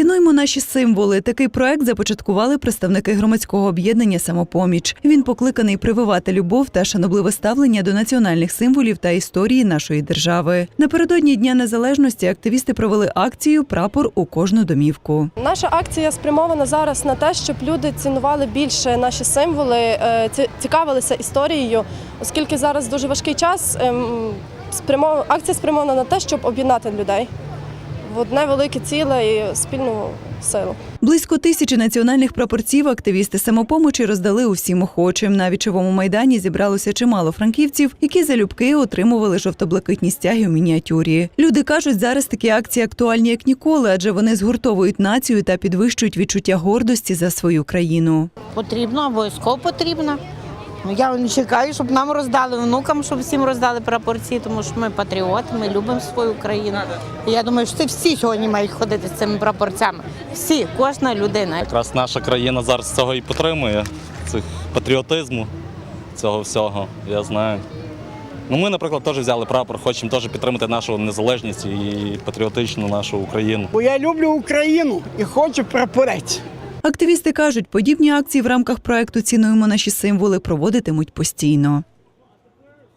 Цінуємо наші символи. Такий проект започаткували представники громадського об'єднання Самопоміч. Він покликаний прививати любов та шанобливе ставлення до національних символів та історії нашої держави. Напередодні Дня Незалежності активісти провели акцію Прапор у кожну домівку. Наша акція спрямована зараз на те, щоб люди цінували більше наші символи, е, цікавилися історією, оскільки зараз дуже важкий час. ем, Акція спрямована на те, щоб об'єднати людей в одне велике ціле і спільну силу. Близько тисячі національних прапорців активісти самопомочі роздали усім охочим. На вічовому майдані зібралося чимало франківців, які залюбки отримували жовто-блакитні стяги у мініатюрі. Люди кажуть, зараз такі акції актуальні як ніколи, адже вони згуртовують націю та підвищують відчуття гордості за свою країну. Потрібно, обов'язково потрібно. Ну, Я не чекаю, щоб нам роздали внукам, щоб всім роздали прапорці, тому що ми патріоти, ми любимо свою країну. І я думаю, що це всі сьогодні мають ходити з цими прапорцями. Всі, кожна людина. Якраз наша країна зараз цього і підтримує, цих патріотизму, цього всього, я знаю. Ну, ми, наприклад, теж взяли прапор, хочемо теж підтримати нашу незалежність і патріотичну нашу Україну. Бо я люблю Україну і хочу прапорець. Активісти кажуть, подібні акції в рамках проекту Цінуємо наші символи проводитимуть постійно.